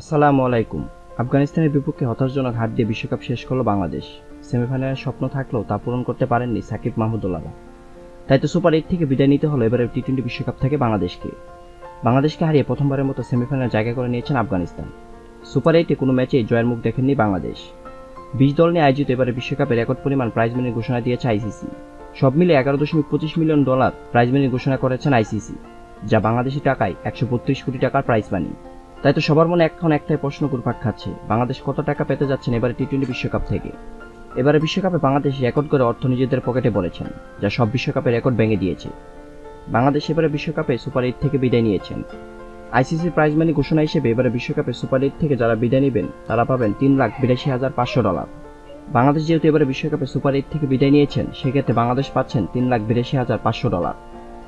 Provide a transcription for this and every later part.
আসসালামু আলাইকুম। আফগানিস্তানের বিপক্ষে হতাশজনক হার দিয়ে বিশ্বকাপ শেষ করল বাংলাদেশ। সেমিফাইনালের স্বপ্ন থাকলেও তা পূরণ করতে পারেননি সাকিব মাহমুদুল্লাহরা তাই তো সুপার এইট থেকে বিদায় নিতে হলো এবারে টি টোয়েন্টি বিশ্বকাপ থেকে বাংলাদেশকে। বাংলাদেশকে হারিয়ে প্রথমবারের মতো সেমিফাইনাল জায়গা করে নিয়েছেন আফগানিস্তান। সুপার এইটে কোনো ম্যাচেই জয়ের মুখ দেখেননি বাংলাদেশ। বিশ দল নিয়ে আয়োজিত এবারে বিশ্বকাপে রেকর্ড পরিমাণ প্রাইজ মানির ঘোষণা দিয়েছে আইসিসি। সব মিলে এগারো দশমিক পঁচিশ মিলিয়ন ডলার প্রাইজ মানি ঘোষণা করেছেন আইসিসি, যা বাংলাদেশি টাকায় একশো বত্রিশ কোটি টাকার প্রাইজ মানি তাই তো সবার মনে এখন একটাই প্রশ্ন ঘুরপাক খাচ্ছে, বাংলাদেশ কত টাকা পেতে যাচ্ছেন এবারে টি টোয়েন্টি বিশ্বকাপ থেকে? এবারে বিশ্বকাপে বাংলাদেশ রেকর্ড করে অর্থ নিজেদের পকেটে বলেছেন, যা সব বিশ্বকাপে রেকর্ড ভেঙে দিয়েছে। বাংলাদেশ এবারে বিশ্বকাপে সুপার এইট থেকে বিদায় নিয়েছেন। আইসিসি প্রাইজ মানি ঘোষণা হিসেবে এবারে বিশ্বকাপে সুপার এইট থেকে যারা বিদায় নেবেন, তারা পাবেন তিন লাখ বিরাশি হাজার পাঁচশো ডলার। বাংলাদেশ যেহেতু এবারে বিশ্বকাপে সুপার এইট থেকে বিদায় নিয়েছেন, সেক্ষেত্রে বাংলাদেশ পাচ্ছেন তিন লাখ বিরাশি হাজার পাঁচশো ডলার,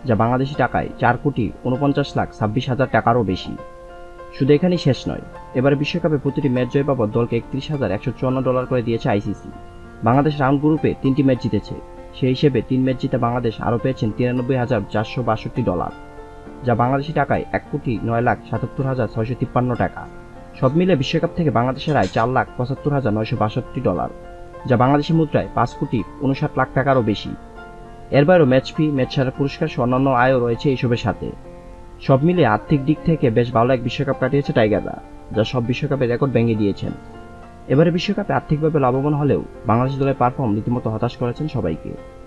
যা বাংলাদেশি টাকায় চার কোটি উনপঞ্চাশ লাখ ছাব্বিশ হাজার টাকারও বেশি। শুধু এখানেই শেষ নয়, এবারে বিশ্বকাপে প্রতিটি ম্যাচ জয় বাবদ দলকে একত্রিশ হাজার একশো চুয়ান্ন ডলার করে দিয়েছে আইসিসি। বাংলাদেশ রাউন্ড গ্রুপে তিনটি ম্যাচ জিতেছে, সেই হিসেবে তিন ম্যাচ জিতে বাংলাদেশ আরও পেয়েছেন তিরানব্বই হাজার চারশো বাষট্টি ডলার, যা বাংলাদেশি টাকায় এক কোটি নয় লাখ সাতাত্তর হাজার ছয়শো তিপ্পান্ন টাকা। সব মিলে বিশ্বকাপ থেকে বাংলাদেশের আয় চার লাখ পঁচাত্তর হাজার নয়শো বাষট্টি ডলার, যা বাংলাদেশি মুদ্রায় পাঁচ কোটি উনষাট লাখ টাকারও বেশি। এর বাইরেও ম্যাচ ফি, ম্যাচ ছাড়া পুরস্কার সহ অন্যান্য আয়ও রয়েছে এইসবের সাথে। সব মিলে আর্থিক দিক থেকে বেশ ভালো এক বিশ্বকাপ কাটিয়েছে টাইগাররা, যা সব বিশ্বকাপে রেকর্ড ভেঙে দিয়েছেন। এবারে বিশ্বকাপে আর্থিকভাবে লাভবান হলেও বাংলাদেশ দলের পারফর্ম রীতিমতো হতাশ করেছেন সবাইকে।